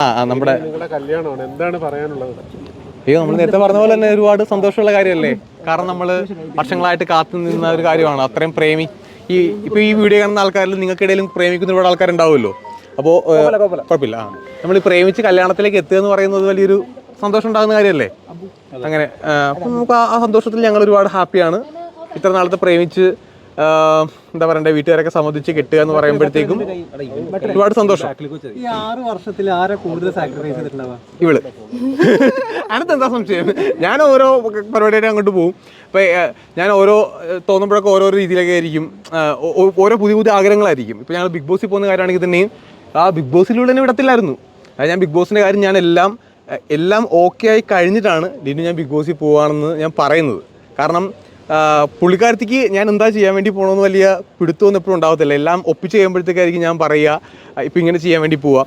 ആ നമ്മുടെ നിങ്ങളുടെ കല്യാണമാണ്. എന്താണ് പറയാനുള്ളത്? അയ്യോ നമ്മൾ നേരത്തെ പറഞ്ഞ പോലെ തന്നെ ഒരുപാട് സന്തോഷമുള്ള കാര്യമല്ലേ? കാരണം നമ്മൾ വർഷങ്ങളായിട്ട് കാത്തു നിന്ന ഒരു കാര്യമാണ്. അത്രയും പ്രേമി ഈ ഇപ്പൊ ഈ വീഡിയോ കാണുന്ന ആൾക്കാരിൽ നിങ്ങൾക്കിടയിലും പ്രേമിക്കുന്ന ഒരുപാട് ആൾക്കാരുണ്ടാവുമല്ലോ? അപ്പോൾ കുഴപ്പമില്ല. ആ നമ്മൾ ഈ പ്രേമിച്ച് കല്യാണത്തിലേക്ക് എത്തുക എന്ന് പറയുന്നത് വലിയൊരു സന്തോഷം ഉണ്ടാകുന്ന കാര്യമല്ലേ? അങ്ങനെ അപ്പൊ നമുക്ക് ആ- സന്തോഷത്തിൽ ഞങ്ങൾ ഒരുപാട് ഹാപ്പിയാണ്. ഇത്ര നാളത്തെ പ്രേമിച്ച് എന്താ പറയണ്ടേ വീട്ടുകാരൊക്കെ സംബന്ധിച്ച് കിട്ടുക എന്ന് പറയുമ്പോഴത്തേക്കും ഒരുപാട് സന്തോഷം. ഈ ആറ് വർഷത്തിൽ ആരാ കൂടുതൽ സാക്രിഫൈസ് ചെയ്തിട്ടുണ്ടാവുക? ഇവൾ. അടുത്ത് എന്താ സംശയം? ഞാൻ ഓരോ പരിപാടിയായിട്ട് അങ്ങോട്ട് പോകും ഇപ്പം ഞാൻ ഓരോ തോന്നുമ്പോഴൊക്കെ ഓരോ രീതിയിലൊക്കെ ആയിരിക്കും. ഓരോ പുതിയ പുതിയ ആഗ്രഹങ്ങളായിരിക്കും. ഇപ്പം ഞങ്ങൾ ബിഗ് ബോസിൽ പോകുന്ന കാര്യമാണെങ്കിൽ തന്നെയും ആ ബിഗ് ബോസിലൂടെ തന്നെ വിടത്തില്ലായിരുന്നു. ഞാൻ ബിഗ് ബോസിന്റെ കാര്യം ഞാൻ എല്ലാം എല്ലാം ഓക്കെ ആയി കഴിഞ്ഞിട്ടാണ് ലിനു ഞാൻ ബിഗ് ബോസിൽ പോവാണെന്ന് ഞാൻ പറയുന്നത്. കാരണം പുള്ളിക്കാരത്തിക്ക് ഞാൻ എന്താ ചെയ്യാൻ വേണ്ടി പോകണമെന്ന് വലിയ പിടുത്തമൊന്നും എപ്പോഴും ഉണ്ടാവത്തില്ല. എല്ലാം ഒപ്പിച്ച് കഴിയുമ്പോഴത്തേക്കായിരിക്കും ഞാൻ പറയുക ഇപ്പം ഇങ്ങനെ ചെയ്യാൻ വേണ്ടി പോവാ.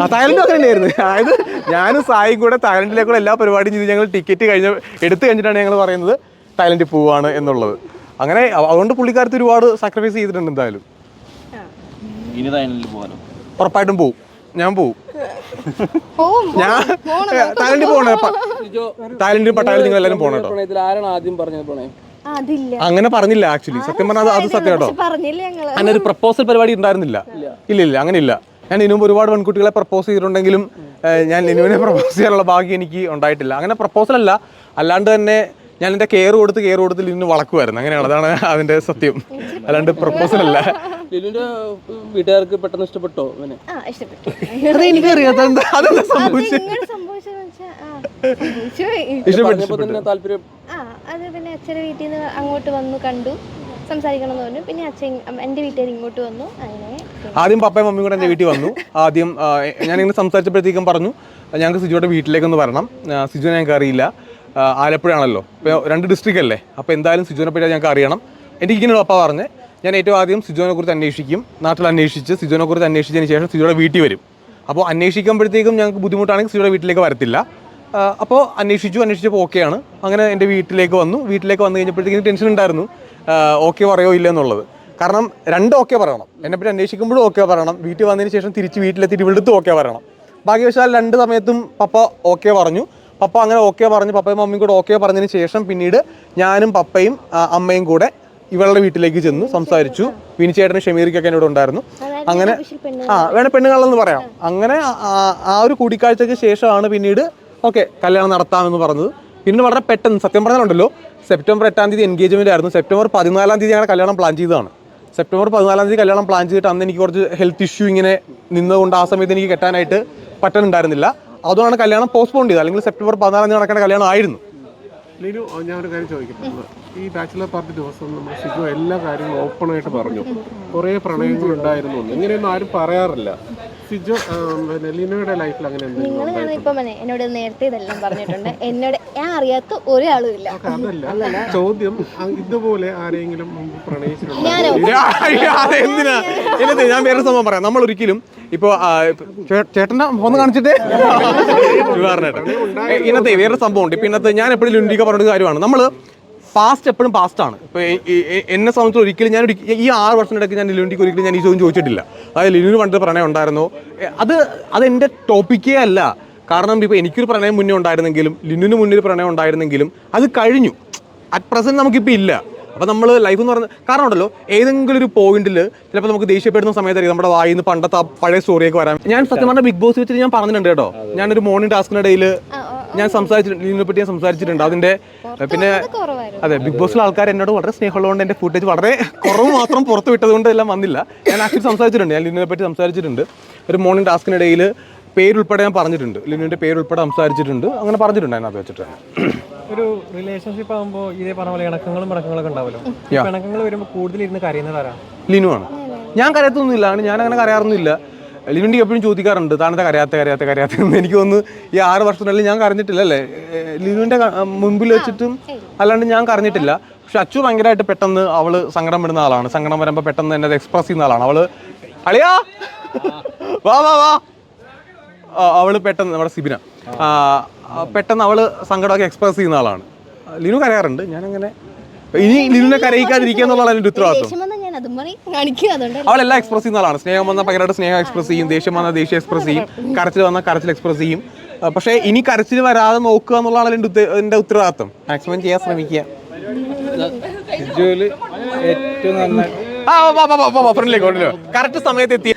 ആ തായ്ലൻഡ് അങ്ങനെ തന്നെയായിരുന്നു അതായത് ഞാനും സായും കൂടെ തായ്ലൻഡിലേക്കുള്ള എല്ലാ പരിപാടിയും ചെയ്ത് ഞങ്ങൾ ടിക്കറ്റ് കഴിഞ്ഞ എടുത്തു കഴിഞ്ഞിട്ടാണ് ഞങ്ങൾ പറയുന്നത് തായ്ലൻഡിൽ പോവാണ് എന്നുള്ളത്. അങ്ങനെ അതുകൊണ്ട് പുള്ളിക്കാരത്ത് ഒരുപാട് സാക്രിഫൈസ് ചെയ്തിട്ടുണ്ട് എന്തായാലും. ഇനി തായ്ലൻഡിൽ പോകാനോ ഉറപ്പായിട്ടും പോവും. ഞാൻ പോവും. ഞാൻ തായ്ലൻഡിൽ പോണേ തായ്ലൻഡിൽ പട്ടായാലും നിങ്ങൾ എല്ലാവരും പോണേ കേട്ടോ ഇതിൽ ആരാണ് ആദ്യം പറഞ്ഞത് പ്രണയം? ആ, അതില്ല. അങ്ങനെ പറഞ്ഞില്ല ആക്ച്വലി സത്യം പറഞ്ഞാൽ അത് സത്യം കേട്ടോ. അങ്ങനെ ഒരു പ്രപ്പോസൽ പരിപാടി ഉണ്ടായിരുന്നില്ല. ഇല്ല. ഇല്ല അങ്ങനെ ഇല്ല. ഞാൻ മുമ്പ് ഒരുപാട് പെൺകുട്ടികളെ പ്രപ്പോസ് ചെയ്തിട്ടുണ്ടെങ്കിലും ഞാൻ ഇനുവിനെ പ്രപ്പോസ് ചെയ്യാനുള്ള ഭാഗ്യം എനിക്ക് ഉണ്ടായിട്ടില്ല. അങ്ങനെ പ്രപ്പോസൽ അല്ല. അല്ലാണ്ട് തന്നെ ഞാൻ എന്റെ കെയർ കൊടുത്ത് കെയർ കൊടുത്ത് ഇന്ന് വളക്കുമായിരുന്നു അങ്ങനെയാണ്. അതാണ് അതിന്റെ സത്യം. അല്ലാണ്ട് പ്രപ്പോസൽ അല്ല. ലിലുവിന്റെ വീട്ടുകാർക്ക് പെട്ടെന്ന് ഇഷ്ടപ്പെട്ടോ അവനെ ആ ഇഷ്ടപ്പെട്ടു. അത് എനിക്കറിയാം അതെന്താ അതെന്താ സംഭവിച്ചത് നിങ്ങൾ സംഭവിച്ചതെന്ന് വെച്ചാ ആ സംഭവിച്ചു പറഞ്ഞപ്പോ തന്നെ താല്പര്യം ആ അത് പിന്നെ അച്ഛന്റെ വീട്ടിൽ നിന്ന് അങ്ങോട്ട് വന്നു കണ്ടു. സംസാരിക്കണം എന്ന് പറഞ്ഞു. പിന്നെ അച്ഛൻ എന്റെ വീട്ടുകാർ ഇങ്ങോട്ട് വന്നു. അങ്ങനെ ആദ്യം പപ്പയും മമ്മിയും കൂടെ എന്റെ വീട്ടിൽ വന്നു. ആദ്യം ആ, ഞാനിങ്ങനെ സംസാരിച്ചപ്പോഴത്തേക്കും പറഞ്ഞു ഞങ്ങൾക്ക് സിജുയുടെ വീട്ടിലേക്കൊന്ന് വരണം. ആ, സിജുവിനെ ഞങ്ങൾക്ക് അറിയില്ല. ആ, ആലപ്പുഴയാണല്ലോ. ഇപ്പോൾ രണ്ട് ഡിസ്ട്രിക്റ്റ് അല്ലേ? അപ്പോൾ എന്തായാലും സിജുവിനെ പറ്റി ഞങ്ങൾക്ക് അറിയണം. എനിക്ക് ഇങ്ങനെ പപ്പ പറഞ്ഞ് ഞാൻ ഏറ്റവും ആദ്യം സിജോനെ കുറിച്ച് അന്വേഷിക്കും. നാട്ടിൽ അന്വേഷിച്ച് സിജോനെ കുറിച്ച് അന്വേഷിച്ചതിന് ശേഷം സിജോയുടെ വീട്ടിൽ വരും. അപ്പോൾ അന്വേഷിക്കുമ്പോഴത്തേക്കും ഞങ്ങൾക്ക് ബുദ്ധിമുട്ടാണെങ്കിൽ സിജോയുടെ വീട്ടിലേക്ക് വരത്തില്ല. അപ്പോൾ അന്വേഷിച്ചു അന്വേഷിച്ചപ്പോൾ ഓക്കെയാണ് അങ്ങനെ എന്റെ വീട്ടിലേക്ക് വന്നു. വീട്ടിലേക്ക് വന്നു കഴിഞ്ഞപ്പോഴത്തേക്കും ടെൻഷൻ ഉണ്ടായിരുന്നു. ഓക്കെ പറയോ ഇല്ല എന്നുള്ളത്. കാരണം രണ്ട് ഓക്കെ പറയണം. എന്നെപ്പറ്റി അന്വേഷിക്കുമ്പോഴും ഓക്കെ പറയണം. വീട്ടിൽ വന്നതിന് ശേഷം തിരിച്ച് വീട്ടിലെത്തിയിട്ട് ഇവിടുത്തെ ഓക്കെ പറയണം. ഭാഗ്യവശാൽ രണ്ട് സമയത്തും പപ്പ ഓക്കെ പറഞ്ഞു. പപ്പ അങ്ങനെ ഓക്കെ പറഞ്ഞു പപ്പയും മമ്മിയും കൂടെ ഓക്കെ പറഞ്ഞതിന് ശേഷം പിന്നീട് ഞാനും പപ്പയും അമ്മയും കൂടെ ഇവളുടെ വീട്ടിലേക്ക് ചെന്നു സംസാരിച്ചു. വിനിച്ചേട്ടനും ഷമീറിക്കൊക്കെ എന്നോട് ഉണ്ടായിരുന്നു. അങ്ങനെ ആ വേണേ പെണ്ണുങ്ങളെന്ന് പറയാം. അങ്ങനെ ആ- ഒരു കൂടിക്കാഴ്ചയ്ക്ക് ശേഷമാണ് പിന്നീട് ഓക്കെ കല്യാണം നടത്താമെന്ന് പറഞ്ഞത്. പിന്നെ വളരെ പെട്ടെന്ന് സത്യം പറഞ്ഞാലുണ്ടല്ലോ സെപ്റ്റംബർ എട്ടാം തീയതി എൻഗേജ്മെന്റ് ആയിരുന്നു സെപ്റ്റംബർ പതിനാലാം തീയതി ഞങ്ങൾ കല്യാണം പ്ലാൻ ചെയ്തതാണ്. സെപ്റ്റംബർ പതിനാലാം തീയതി കല്യാണം പ്ലാൻ ചെയ്തിട്ട് അന്ന് എനിക്ക് കുറച്ച് ഹെൽത്ത് ഇഷ്യൂ ഇങ്ങനെ നിന്നുകൊണ്ട് ആ സമയത്ത് എനിക്ക് കെട്ടാനായിട്ട് പറ്റുന്നുണ്ടായിരുന്നില്ല അതുകൊണ്ടാണ് കല്യാണം പോസ്റ്റ്പോൺ ചെയ്തത്. അല്ലെങ്കിൽ സെപ്റ്റംബർ പതിനാലാം തീയതി നടക്കേണ്ട കല്യാണം ആയിരുന്നു. ലിനു ഞാൻ ഒരു കാര്യം ചോദിക്കട്ടെ? ഈ ബാച്ചിലർ പാർട്ടി ദിവസം നമ്മൾ ശിഖു എല്ലാ കാര്യങ്ങളും ഓപ്പണായിട്ട് പറഞ്ഞു. കുറേ എന്ന്. ഇങ്ങനെയൊന്നും ആരും പറയാറില്ല. സിജു പിന്നെ ലിനുയുടെ ലൈഫിൽ അങ്ങനെ എന്തെങ്കിലും നിങ്ങളാണ് ഇപ്പം പറഞ്ഞത് എന്നോട് നേരത്തെ ഇതെല്ലാം പറഞ്ഞിട്ടുണ്ട്. എന്നോട് ഞാൻ അറിയാത്ത ഒരാളും ഇല്ല. അതല്ല. ചോദ്യം ആ, ഇതുപോലെ ആരെങ്കിലും മുമ്പ് പ്രണയിച്ചിട്ടുണ്ടോ? ഞാനോ? എന്തിനാ? എന്നിട്ട് ഞാൻ വേറെ സംഭവം പറയാം. നമ്മൾ ഒരിക്കലും ഇപ്പൊ ചേട്ടന്റെ ഒന്ന് കാണിച്ചിട്ട്? ചുവാറിനേട്ടൻ ഇന്നത്തെ വേറെ സംഭവം ഉണ്ട് ഇപ്പൊ ഇന്നത്തെ ഞാൻ എപ്പോഴും ലുണ്ടിക്ക പറഞ്ഞ ഒരു കാര്യമാണ്. നമ്മൾ പാസ്റ്റ് എപ്പോഴും പാസ്റ്റ് ആണ്. ഇപ്പോൾ എന്നെ സംബന്ധിച്ച് ഒരിക്കലും ഞാൻ ഈ ആറ് വർഷത്തിനിടയ്ക്ക് ഞാൻ ലിനുവിന്റെ ഒരിക്കലും ഞാൻ ഈ ചോദ്യം ചോദിച്ചിട്ടില്ല. അതായത് ലിനുവിന് പണ്ട് പ്രണയം ഉണ്ടായിരുന്നോ? അത് അതെന്റെ ടോപ്പിക്കേ അല്ല. കാരണം ഇപ്പോൾ എനിക്കൊരു പ്രണയം മുന്നേ ഉണ്ടായിരുന്നെങ്കിലും ലിനുവിന് മുന്നിൽ പ്രണയം ഉണ്ടായിരുന്നെങ്കിലും അത് കഴിഞ്ഞു. അറ്റ് പ്രസന്റ് നമുക്കിപ്പോൾ ഇല്ല. അപ്പോൾ നമ്മൾ ലൈഫ് എന്ന് പറയുന്നത് കാരണം ഉണ്ടല്ലോ ഏതെങ്കിലും ഒരു പോയിന്റിൽ ചിലപ്പോൾ നമുക്ക് ദേഷ്യപ്പെടുന്ന സമയത്തായിരിക്കും നമ്മുടെ വായിന്ന് പണ്ടത്തെ ആ പഴയ സ്റ്റോറിയൊക്കെ വരാം ഞാൻ സത്യം പറഞ്ഞ ബിഗ് ബോസ് വെച്ചിട്ട് ഞാൻ പറഞ്ഞിട്ടുണ്ട് കേട്ടോ. ഞാനൊരു മോർണിംഗ് ടാസ്കിനിടയിൽ ഞാൻ സംസാരിച്ചിട്ടുണ്ട് പറ്റി ഞാൻ സംസാരിച്ചിട്ടുണ്ട്. അതിന്റെ പിന്നെ അതെ ബിഗ് ബോസിലെ ആൾക്കാർ എന്നോട് വളരെ സ്നേഹമുള്ളതുകൊണ്ട് എന്റെ ഫുട്ടേജ് വളരെ കുറവ് മാത്രം പുറത്ത് വിട്ടതുകൊണ്ട് എല്ലാം വന്നില്ല. ഞാൻ ആക്ച്വലി സംസാരിച്ചിട്ടുണ്ട്. ഞാൻ ലിനുവിനെ പറ്റി സംസാരിച്ചിട്ടുണ്ട്. ഒരു മോർണിംഗ് ടാസ്കിനിടയിൽ പേരുൾപ്പെടെ ഞാൻ പറഞ്ഞിട്ടുണ്ട്. ലിനുവിന്റെ പേരുൾപ്പെടെ സംസാരിച്ചിട്ടുണ്ട്. അങ്ങനെ പറഞ്ഞിട്ടുണ്ട് അതിനകത്ത് വെച്ചിട്ട് ഒരു റിലേഷൻഷിപ്പ് ആകുമ്പോൾ ഇതേ പറഞ്ഞ പോലെ ഇണക്കങ്ങളും ഇണക്കങ്ങളൊക്കെ ഈ വരുമ്പോൾ കൂടുതൽ ഇരുന്ന് കരയുന്നത് ലിനു ആണ്. ഞാൻ കരയത്തൊന്നുമില്ല. അങ്ങനെ ഞാൻ അങ്ങനെ കരയാറൊന്നുമില്ല. ലിനുണ്ടി എപ്പോഴും ചോദിക്കാറുണ്ട് താനത്തെ കരയാത്ത കരയാത്ത കരയാത്ത എനിക്ക് തോന്നുന്നു ഈ ആറ് വർഷത്തിനുള്ളിൽ ഞാൻ കറിഞ്ഞിട്ടില്ല അല്ലേ? ഏഹ് മുമ്പിൽ വെച്ചിട്ടും അല്ലാണ്ട് ഞാൻ കരഞ്ഞിട്ടില്ല. പക്ഷെ അച്ചു ഭയങ്കരമായിട്ട് പെട്ടെന്ന് അവൾ സങ്കടം പെടുന്ന ആളാണ്. സങ്കടം വരുമ്പോൾ പെട്ടെന്ന് എന്നെ എക്സ്പ്രസ് ചെയ്യുന്ന ആളാണ്. അവൾ അളിയാ! വാ വാ വാ. അവൾ പെട്ടെന്ന് നമ്മുടെ സിബിന. പെട്ടെന്ന് അവൾ സങ്കടമൊക്കെ എക്സ്പ്രസ് ചെയ്യുന്ന ആളാണ്. ലിനു കരയാറുണ്ട്. ഞാനങ്ങനെ ഇനി ലിനുവിനെ കരയിക്കാതിരിക്കുക എന്നുള്ളതാണ് എന്റെ ഉത്തരവാദിത്വം. അതും പറയും. കാണിക്കും. അതുകൊണ്ട് അവളെല്ലാം എക്സ്പ്രസ് ചെയ്യുന്ന ആളാണ്. സ്നേഹം വന്നാൽ ഭയങ്കരമായിട്ട് സ്നേഹം എക്സ്പ്രസ് ചെയ്യും. ദേഷ്യം വന്നാൽ ദേഷ്യം എക്സ്പ്രസ് ചെയ്യും. കരച്ചിൽ വന്നാൽ കരച്ചിൽ എക്സ്പ്രസ് ചെയ്യും. പക്ഷേ ഇനി കരച്ചിൽ വരാതെ നോക്കുക എന്നുള്ളതാണ് എന്റെ എന്റെ ഉത്തരവാദിത്വം. മാക്സിമം ചെയ്യാൻ ശ്രമിക്കുക. ഏറ്റവും നന്നായി ആ ഫ്രണ്ടിലേക്ക് കറക്റ്റ് സമയത്ത് എത്തി.